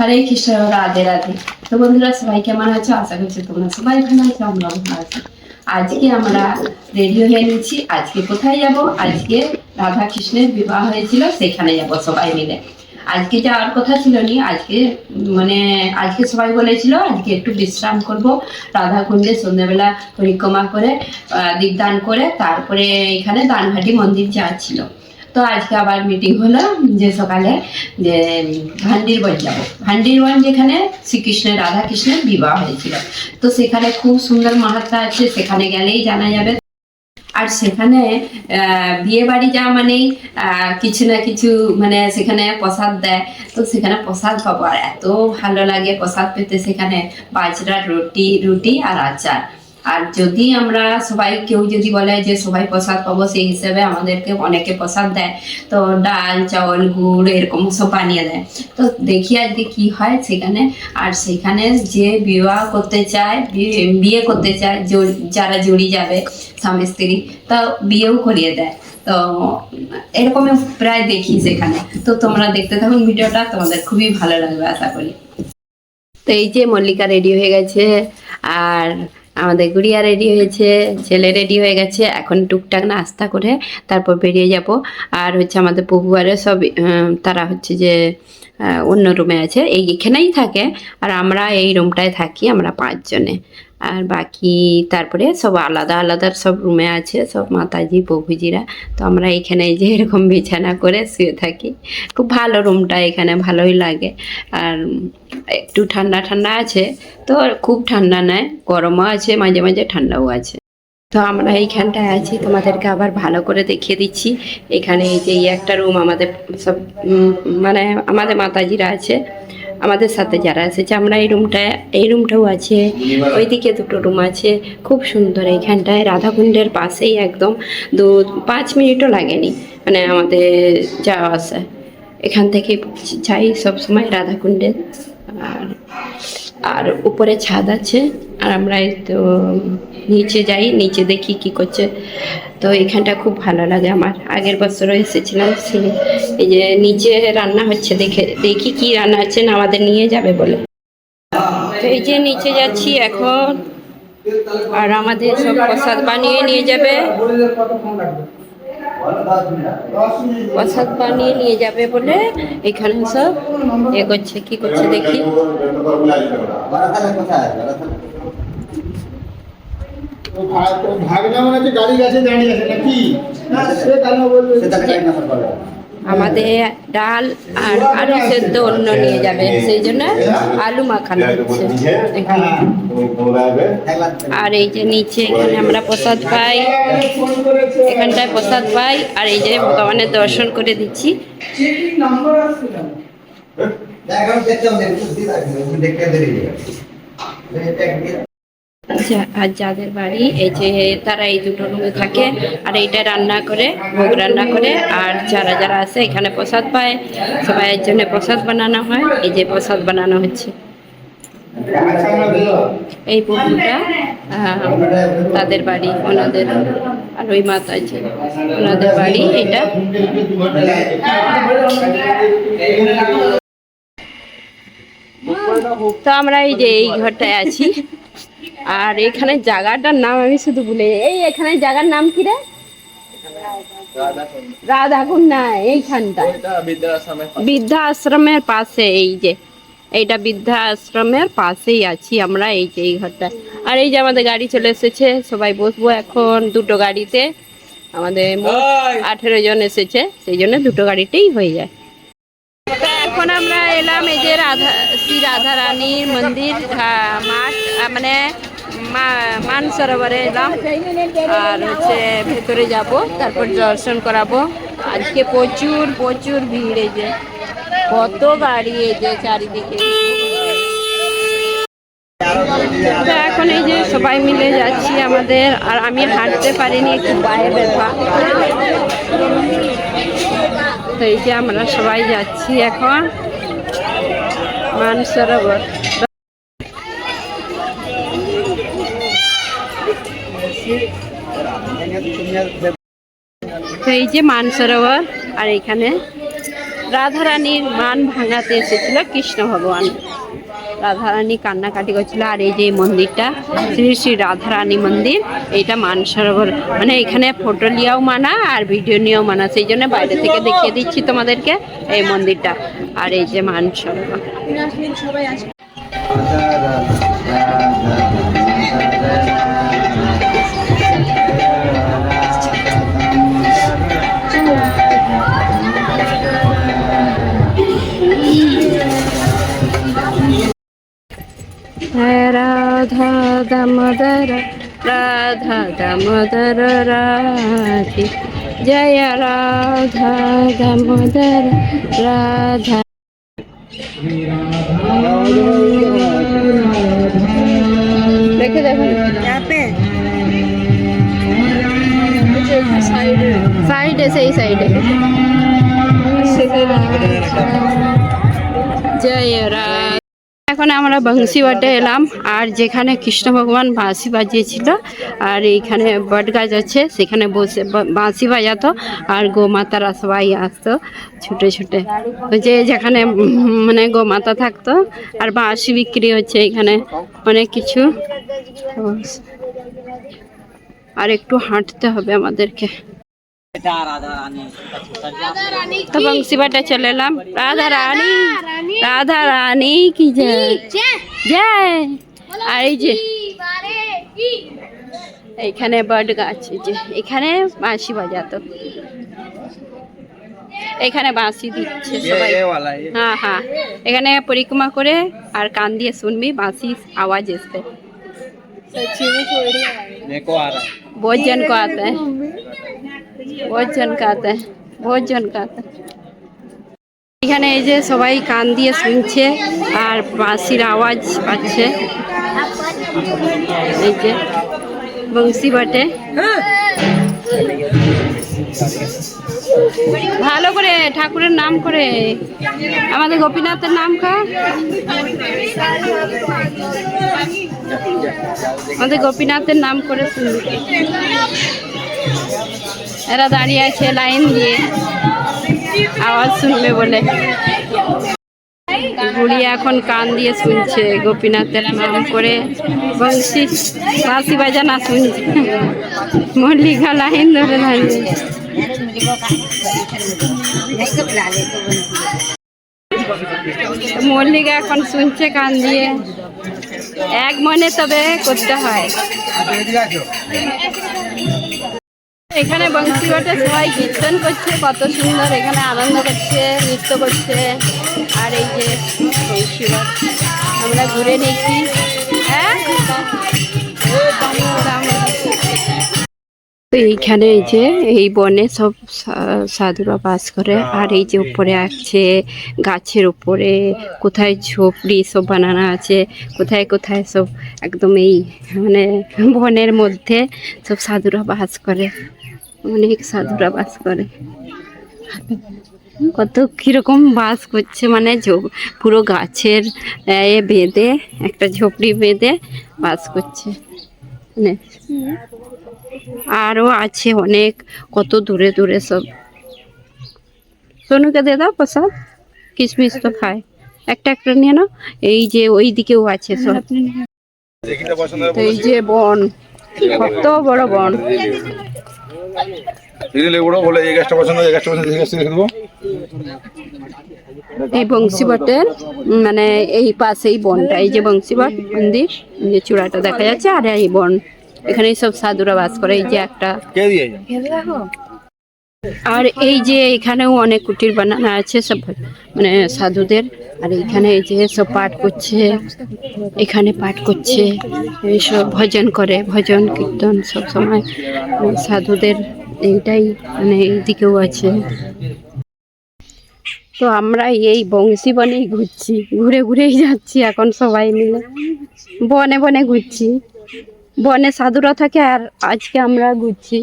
হরে কৃষ্ণ রাধে রাধে। তো বন্ধুরা সবাই কেমন আছো? আশা করছি তোমরা সবাই ভালো আছো আমরা ভালো আছি। আজকে আমরা রেডি হয়ে নিচ্ছি আজকে কোথায় যাব? আজকে রাধা কৃষ্ণের বিবাহ হয়েছিল সেখানে যাব সবাই মিলে। আজকে যাওয়ার কথা ছিল নি আজকে মানে আজকে সবাই বলেছিল আজকে একটু বিশ্রাম করব। রাধা কুণ্ডে সন্ধ্যাবেলা পরিক্রমা করে আহ, দীপদান করে তারপরে এখানে দানঘাটি মন্দির যাওয়ার ছিল। তো আজকে আবার মিটিং হলো যে সকালে যে ভান্ডিরবন যাব। ভান্ডিরবন যেখানে শ্রীকৃষ্ণের রাধা কৃষ্ণের বিবাহ হয়েছিল। তো সেখানে খুব সুন্দর মাহাত্মা আছে, সেখানে গেলেই জানা যাবে। আর সেখানে বিয়ে বাড়ি যাওয়া মানেই কিছু না কিছু মানে সেখানে প্রসাদ দেয়। তো সেখানে প্রসাদ পাবো। আর এত ভালো লাগে প্রসাদ পেতে সেখানে বাজরা রুটি রুটি আর আচার। আর যদি আমরা সবাই কেউ যদি বলে যে সবাই প্রসাদ পাবো, সেই হিসেবে আমাদেরকে অনেকে প্রসাদ দেয়। তো ডাল, চাউল, গুড় এরকম সব বানিয়ে দেয়। তো দেখি আজকে কি হয় সেখানে। আর সেখানে যে বিবাহ করতে চায় বিয়ে করতে চায় যারা জুড়ি যাবে, স্বামী, স্ত্রী, তা বিয়েও করিয়ে দেয়। তো এরকম প্রায় দেখি সেখানে। তো তোমরা দেখতে থাকুন ভিডিওটা, তোমাদের খুবই ভালো লাগবে, আশা করি। তো এই যে মল্লিকা রেডি হয়ে গেছে। আর আমাদের গুড়িয়া রেডি হয়েছে, ছেলে রেডি হয়ে গেছে, এখন টুকটাক নাস্তা করে তারপর বেরিয়ে যাব। আর হচ্ছে আমাদের পপুয়ারে সব তারা হচ্ছে যে অন্য রুমে আছে, এই এখানেই থাকে। আর আমরা এই রুমটায় থাকি, আমরা পাঁচজনে। আর বাকি তারপরে সব আলাদা আলাদা সব রুমে আছে, সব মাতাজি, প্রভুজিরা। তো আমরা এখানে যে এরকম বিছানা করে শুয়ে থাকি। খুব ভালো রুমটা এখানে, ভালোই লাগে। আর একটু ঠান্ডা ঠান্ডা আছে, তো খুব ঠান্ডা নয় গরমও আছে, মাঝে মাঝে ঠান্ডাও আছে। তো আমরা এইখানটায় আছি, তোমাদেরকে আবার ভালো করে দেখিয়ে দিচ্ছি। এখানে এই যে একটা রুম আমাদের সব মানে আমাদের মাতাজিরা আছে। আমাদের সাথে যারা এসেছে আমরা এই রুমটা, এই রুমটাও আছে, ওইদিকে দুটো রুম আছে, খুব সুন্দর। এইখানটায় রাধাকুণ্ডের পাশেই একদম দু, পাঁচ মিনিটও লাগেনি মানে আমাদের যাওয়া আসা। এখান থেকে যাই সবসময় রাধাকুণ্ডের আর আর উপরে ছাদ আছে, আর আমরা তো নিচে যাই, নিচে দেখি কি করছে। তো এখানটা খুব ভালো লাগে আমার। আগের বছরও এসেছিলাম এই যে নিচে রান্না হচ্ছে, দেখে, দেখি কি রান্না হচ্ছে, না আমাদের নিয়ে যাবে বলে। তো এই যে নিচে যাচ্ছি এখন, আর আমাদের সব প্রসাদ বানিয়ে নিয়ে যাবে। প্রসাদ বানিয়ে নিয়ে যাবে বলে এখানে সব এ করছে কি করছে দেখি। ভাগনা মানে গাড়ি গাছে দাঁড়িয়ে আছে নাকি? না সে কেন বলবে। আমাদের ডাল আর আলু সেদ্ধ অন্য নিয়ে যাবে, সেই জন্য আলু মাখানো হচ্ছে এখানে। আর এই যে নিচে এখানে আমরা প্রসাদ পাই, এখানটায় প্রসাদ পাই, আর এই যে ভগবানের দর্শন করে দিচ্ছি। চেকিং নাম্বার আছে না যা- আর যাদের বাড়ি, এই যে তারা এই দুটো রুমে থাকে, আর এইটা রান্না করে, ভোগ রান্না করে, আর যারা যারা আছে, এখানে প্রসাদ পায় সবাইয়ের জন্য প্রসাদ বানানো হয়, এই যে প্রসাদ বানানো হচ্ছে। এই পুকুরটা তাদের বাড়ি, ওনাদের, আর ওই মাতাজি ওনাদের বাড়ি, এটা। তো আমরা এই যে এই ঘরটায় আছি। আর এখানে জায়গাটার নাম আমি শুধু ভুলে এই এখানে জায়গার নাম কি রে? রাধাকুণ্ড না এইখানটা বৃদ্ধা আশ্রমের পাশে এই যে। এইটা বৃদ্ধা আশ্রমের পাশেই আছি আমরা এই যে এই ঘরটা আর এই যে আমাদের গাড়ি চলে এসেছে সবাই বসবো এখন দুটো গাড়িতে। আমাদের আঠেরো জন এসেছে সেই জন্য দুটো গাড়িতেই হয়ে যায়। এখন আমরা এলাম এই যে রাধা, শ্রী রাধা রানীর মন্দির মাঠ মানে মানসরোবরে এলাম। আর হচ্ছে ভেতরে যাব, তারপর দর্শন করাবো। আজকে প্রচুর প্রচুর ভিড় এই যে। কত গাড়ি এই যে চারিদিকে। এখন এই যে সবাই মিলে যাচ্ছি আমাদের, আর আমি হাঁটতে পারিনি, একটু পায়ে ব্যথা। তো এই যে আমরা সবাই যাচ্ছি এখন মানসরোবর। তো এই যে মানসরোবর আর এখানে রাধারানীর মান ভাঙাতে এসেছিল কৃষ্ণ ভগবান। রাধারানী কান্নাকাটি করছিল আর এই যে এই মন্দিরটা শ্রী শ্রী রাধারানী মন্দির এইটা মানসরোবর। মানে এখানে ফটো নিয়েও মানা আর ভিডিও নিয়েও মানা সেই জন্য বাইরে থেকে দেখিয়ে দিচ্ছি তোমাদেরকে এই মন্দিরটা আর এই যে মানসরোবর। রাধা দামোদর রাধা দামোদর রাধে জয় রাধা দামোদর রাধা দেখে দেখো সাইডে সেই সাইডে জয় রাধা এখন আমরা বংশীবাটে এলাম, আর যেখানে কৃষ্ণ ভগবান বাঁশি বাজিয়েছিল, আর এইখানে বট গাছ আছে, সেখানে বসে বাঁশি বাজাতো, আর গোমাতারা সবাই আসতো ছুটে ছুটে। যে যেখানে মানে গোমাতা থাকতো, আর বাঁশি বিক্রি হচ্ছে এখানে অনেক কিছু। আর একটু হাঁটতে হবে আমাদেরকে। তো বংশীবাটে চলে এলাম রাধা রানী রাধা রানী কি জয় জয় আর এই যে এইখানে বট গাছ এই যে এখানে বাঁশি বাজাতো এখানে বাঁশি দিচ্ছে সবাই হ্যাঁ হ্যাঁ এখানে পরিক্রমা করে আর কান দিয়ে শুনবি বাঁশি আওয়াজ আসবে देखो आ रहा है बहुत जन को आता है बहुत जन का आता है बहुत जन का आता है এখানে এই যে সবাই কান দিয়ে শুনছে আর বাঁশির আওয়াজ পাচ্ছে এই যে বংশী বাটে ভালো করে ঠাকুরের নাম করে আমাদের গোপীনাথের নাম কা আমাদের গোপীনাথের নাম করে শুনবি এরা দাঁড়িয়ে আছে লাইন দিয়ে। আওয়াজ শুনবে বলে। বুড়ি এখন কান দিয়ে শুনছে, গোপীনাথের নাম করে। বংশী বাঁশি বাজানা শুনছে। মল্লিকা লাইন ধরে দাঁড়িয়ে। মল্লিকা এখন শুনছে কান দিয়ে। এক মনে তবে করতে হয়। এখানে বংশীবাটে সবাই কীর্তন করছে, কত সুন্দর, এখানে আনন্দ করছে, নৃত্য করছে। আর এই যে বংশীবাট আমরা ঘুরে নিয়েছি হ্যাঁ? এইখানে এই যে, এই বনে সব সাধুরা বাস করে, আর এই যে উপরে আছে গাছের উপরে, কোথায় ঝোপড়ি সব বানানো আছে, কোথায় কোথায় সব একদম এই মানে বনের মধ্যে সব সাধুরা বাস করে। অনেক সাধুরা বাস করে। কত কীরকম বাস করছে মানে ঝোপ- পুরো গাছের এ বেঁধে একটা ঝোপড়ি বেঁধে বাস করছে। মানে আরও আছে অনেক কত দূরে দূরে সব। সোনুকে দে দাও প্রসাদ কিশমিশ তো খায়। একটা একটা নিয়ে নাও এই যে ওই দিকেও আছে সব। এই যে বন কত বড় বন। দিদি লেবুড়ো বলে এই গাছটা পছন্দ এই গাছটা পছন্দ এই গাছটা রেখে দেবো। এই বংশীবটের মানে এই পাশেই বনটা এই যে বংশীবট মন্দির যে চূড়াটা দেখা যাচ্ছে আর এই বন। এখানে সব সাধুরা বাস করে এই যে একটা কে দিয়ে আর এই যে এখানেও অনেক কুটির বানানো আছে, সব মানে সাধুদের। আর এখানে এই যে সব পাঠ করছে, এখানে পাঠ করছে এইসব ভজন করে, ভজন, কীর্তন সব সময় সাধুদের এইটাই মানে এইদিকেও আছে। তো আমরা এই বংশী বনেই ঘুরছি, ঘুরে ঘুরেই যাচ্ছি এখন সবাই মিলে। বনে বনে ঘুরছি। বনে সাধুরা থাকে আর আজকে আমরা ঘুরছি।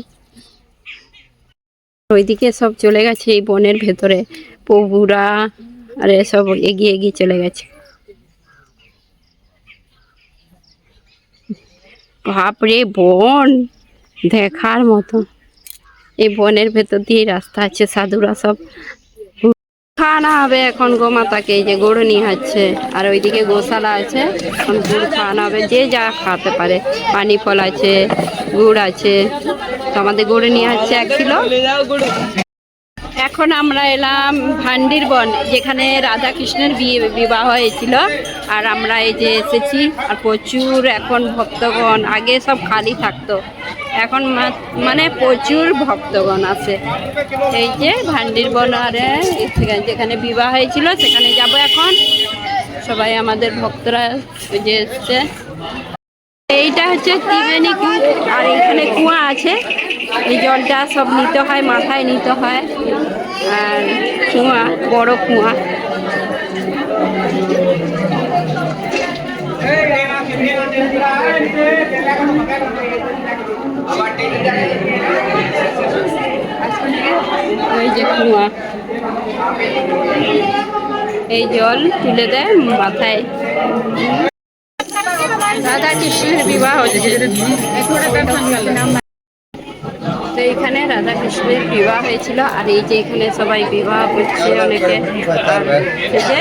ওইদিকে সব চলে গেছে, এই বনের ভেতরে। প্রভুরা আর সব এগিয়ে এগিয়ে চলে গেছে। বাপরে, বন! দেখার মতো। এই বনের ভেতর দিয়ে রাস্তা আছে, সাধুরা সব। খাওয়ানো হবে এখন গোমাতাকে এই যে গরু নিয়ে হচ্ছে আর ওইদিকে গোশালা আছে, এখন গুড় খাওয়ানো হবে, যে যা খাওয়াতে পারে। পানি ফল আছে, গুড় আছে। তো আমাদের গরু নিয়ে হচ্ছে এক কিলো। এখন আমরা এলাম ভান্ডির বন, যেখানে রাধা কৃষ্ণের বিয়ে, বিবাহ হয়েছিল। আর আমরা এই যে এসেছি, আর প্রচুর এখন ভক্তগণ, আগে সব খালি থাকতো। এখন মানে প্রচুর ভক্তগণ আছে। এই যে ভান্ডির বন আরে যেখানে বিবাহ হয়েছিল, সেখানে যাব এখন। সবাই আমাদের ভক্তরা যে এসছে। এইটা হচ্ছে ত্রিবেণী আর এখানে কুয়া আছে। এই জলটা সব নিতে হয়, মাথায় নিতে হয়। আর কুয়া, বড় কুয়া। ওই যে কুয়া। এই জল তুলে দেয় মাথায়। রাধা কৃষ্ণের বিবাহ তো এখানে রাধা কৃষ্ণের বিবাহ হয়েছিল, আর এই যে এখানে সবাই বিবাহ করছে অনেকে যে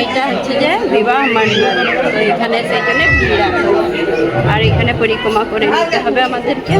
এইটা হচ্ছে যে বিবাহ মণ্ডপ এখানে ভিড় আর এখানে পরিক্রমা করে নিতে হবে আমাদেরকে।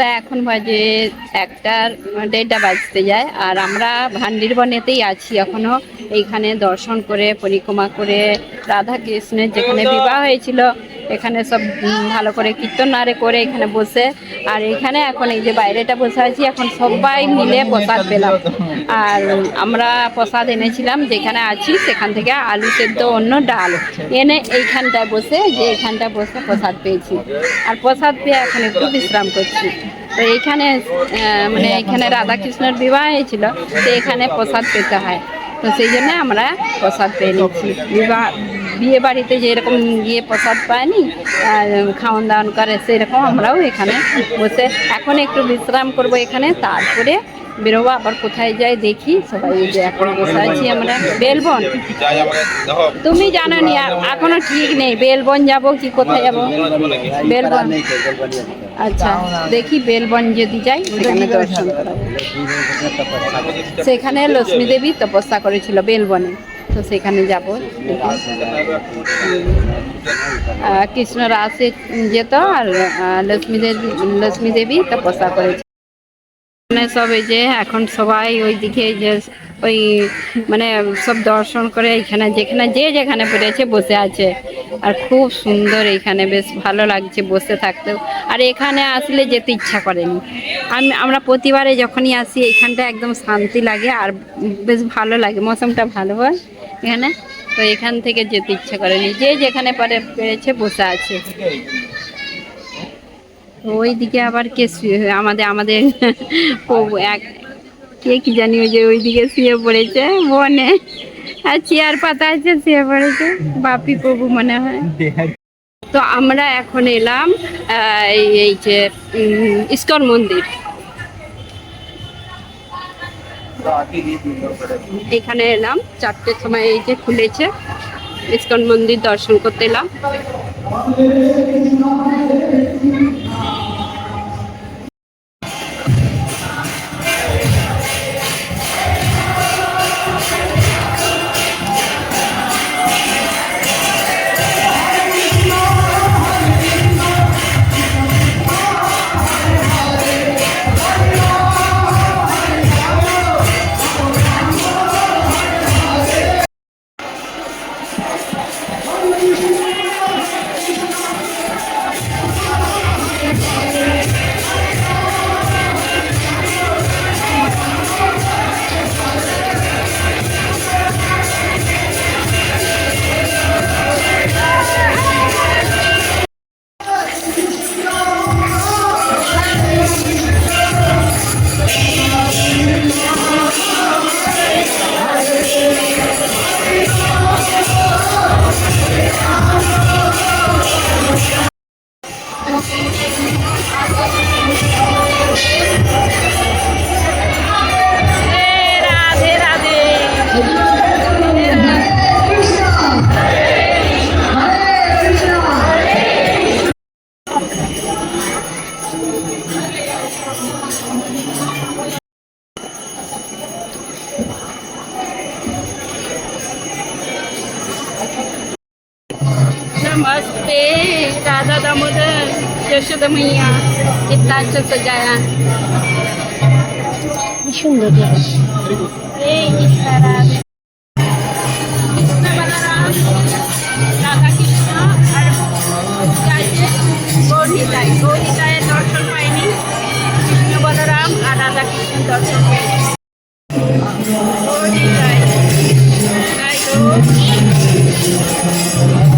তো এখন বাজে একটার দেড়টা বাজতে যায়। আর আমরা ভান্ডির বনেতেই আছি এখনও। এইখানে দর্শন করে পরিক্রমা করে রাধা কৃষ্ণের যেখানে বিবাহ হয়েছিল এখানে সব ভালো করে কীর্তন আরে করে এখানে বসে। আর এখানে এখন এই যে বাইরেটা বসে আছি, এখন সবাই মিলে প্রসাদ পেলাম। আর আমরা প্রসাদ এনেছিলাম, যেখানে আছি সেখান থেকে আলু সেদ্ধ অন্য ডাল এনে এইখানটায় বসে, যে এইখানটায় বসে প্রসাদ পেয়েছি। আর প্রসাদ পেয়ে এখন একটু বিশ্রাম করছি। তো এইখানে মানে এখানে রাধাকৃষ্ণের বিবাহ হয়েছিল, তো এখানে প্রসাদ পেতে হয়। তো সেই জন্য আমরা প্রসাদ পেয়ে নিচ্ছি। বিবাহ বিয়ে বাড়িতে যেরকম গিয়ে প্রসাদ পায়নি খাওয়ান দাওয়ান করে সেরকম আমরাও এখানে বসে এখন একটু বিশ্রাম করব এখানে, তারপরে বেরোবো আবার কোথায় যাই দেখি, সবাই যে এখন বসে আছি আমরা। বেলবন, তুমি জানো নি এখনও ঠিক নেই, বেলবন যাব কি কোথায় যাব? বেলবন। আচ্ছা দেখি বেলবন যদি যাই, সেখানে দর্শন করাবো। সেখানে লক্ষ্মী দেবী তপস্যা করেছিল বেলবনে। তো সেখানে যাব। কৃষ্ণ রাসে যেত আর লক্ষ্মী দেবী লক্ষ্মী দেবী তপস্যা করেছিল মানে সব এই যে এখন সবাই ওই দিকে যে ওই মানে সব দর্শন করে এইখানে যেখানে যে যেখানে পড়েছে বসে আছে। আর খুব সুন্দর এইখানে বেশ ভালো লাগছে বসে থাকতেও। আর এখানে আসলে যেতে ইচ্ছা করেনি। আমি, আমরা প্রতিবারে যখনই আসি, এইখানটা একদম শান্তি লাগে আর বেশ ভালো লাগে। মৌসুমটা ভালো হয়। এখানে? তো এখান থেকে যেতে ইচ্ছা করেনি। যে যেখানে পারে পেরেছে বসে আছে। ওইদিকে আবার কে আমাদের আমাদের এক কে কি জানি ওই যে ওইদিকে শুয়ে পড়েছে বনে। আর চেয়ার পাতা আছে, শুয়ে পড়েছে। বাপি প্রভু মনে হয়। তো আমরা এখন এলাম এই যে ইস্কন মন্দির। এখানে এলাম চারটের সময় এই যে খুলেছে ইস্কন মন্দির দর্শন করতে এলাম। यहाँ कितना अच्छा सजाया सुंदर है Thank you.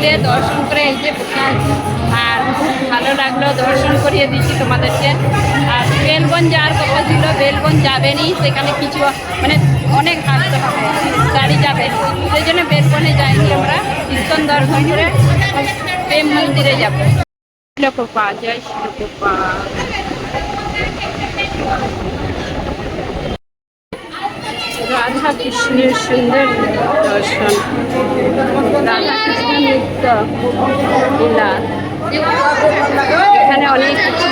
মন্দিরে দর্শন করে এই যে আর ভালো লাগল, দর্শন করিয়ে দিচ্ছি তোমাদেরকে। আর বেলবন যাওয়ার কথা ছিল, বেলবন যাবেনি, সেখানে কিছু মানে অনেক হাঁটতে গাড়ি যাবে। সেই জন্য বেলবনে যাইনি আমরা ইস্কন দর্শন করে প্রেম মন্দিরে যাব। জয় রাধা কৃষ্ণের সুন্দর দর্শন রাধা কৃষ্ণ নৃত্য লীলা এখানে অনেক কিছু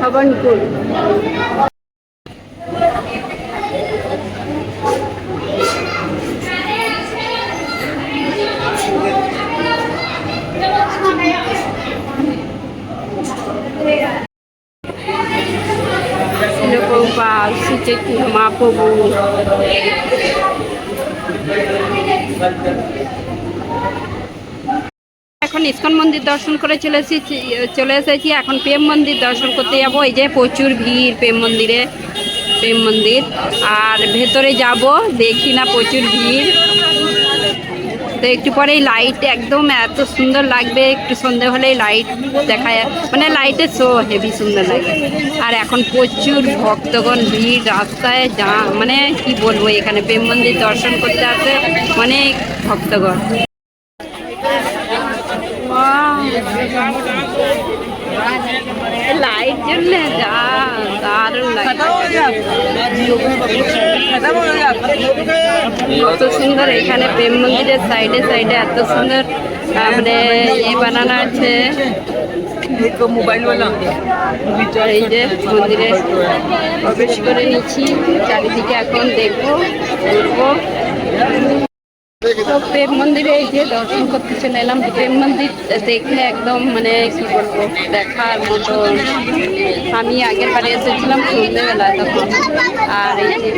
ভবনপুর Prabhupada, এখন ইস্কন মন্দির দর্শন করে চলে এসেছি চলে এসেছি। এখন প্রেম মন্দির দর্শন করতে যাব। এই যে প্রচুর ভিড় প্রেম মন্দিরে, প্রেম মন্দির। আর ভেতরে যাব, দেখি না প্রচুর ভিড়। তো একটু পরেই লাইট একদম এত সুন্দর লাগবে, একটু সন্ধে হলেই লাইট দেখা মানে লাইটের শো হেভি সুন্দর লাগে। আর এখন প্রচুর ভক্তগণ ভিড়, রাস্তায় যা মানে কি বলব, এখানে প্রেম মন্দির দর্শন করতে আসে অনেক ভক্তগণ। লাইট জ্বললে যা দারুণ কত সুন্দর এখানে প্রেম মন্দিরের সাইডে সাইডে এত সুন্দর মানে ইয়ে বানানো আছে। এই যে মন্দিরে প্রবেশ করে নিচ্ছি, চারিদিকে এখন দেখব ঘুরবো তো প্রেম মন্দিরে এই যে দর্শন করতে চলে এলাম প্রেম মন্দির দেখে একদম মানে কি বলব, দেখার মতো। আমি আগের বারে এসেছিলাম সন্ধ্যেবেলায় তখন, আর এই যে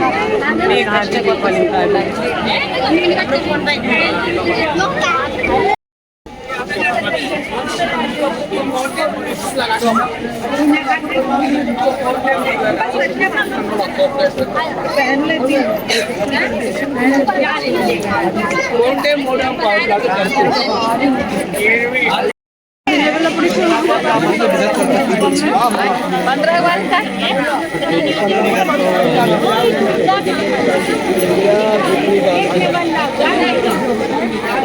ঘাটে কত সুন্দর লাগছে। বাহ,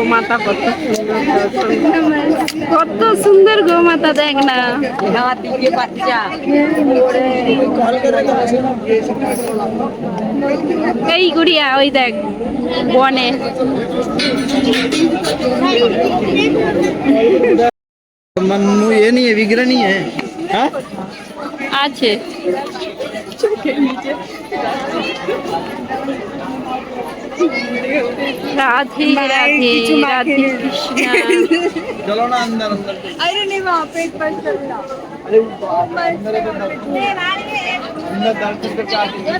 গোমাতা কত সুন্দর দর্শন। কত সুন্দর গোমাতা দেখ না এই গুড়িয়া ওই দেখ বনে मन्नू ये नहीं है विग्रह नहीं है हाँ? আছে राधे राधे राधे कृष्णा चलो ना अंदर अरे नहीं वहाँ पे एक बस चल रहा अरे अंदर अंदर दर्शन करके आते हैं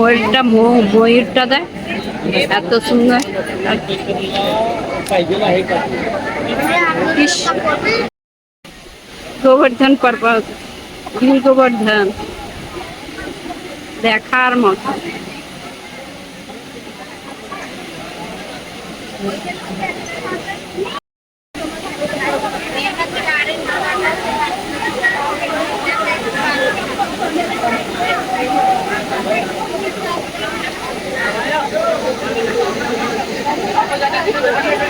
ময়ূরটা ময়ূরটা দেখ এত সুন্দর। গোবর্ধন পর্বত গিরি গোবর্ধন। দেখার মতো।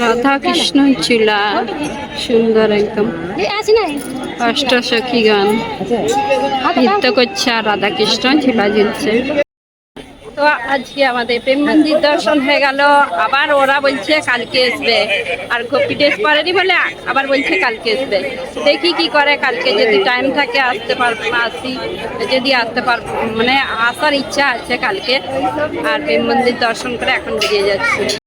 রাধাকৃষ্ণ চিলা সুন্দর একদম। অষ্টসখী গান। নৃত্য করছে আর রাধাকৃষ্ণ চিলা জিতছে তো আজকে আমাদের প্রেম মন্দির দর্শন হয়ে গেল। আবার ওরা বলছে কালকে আসবে। আর কপি টেস্ট পারেনি বলে আবার বলছে কালকে আসবে। দেখি কি করে কালকে যদি টাইম থাকে আসতে পারব, আসি। যদি আসতে পারব মানে আসার ইচ্ছা আছে কালকে। আর প্রেম মন্দির দর্শন করে এখন বেরিয়ে যাচ্ছি।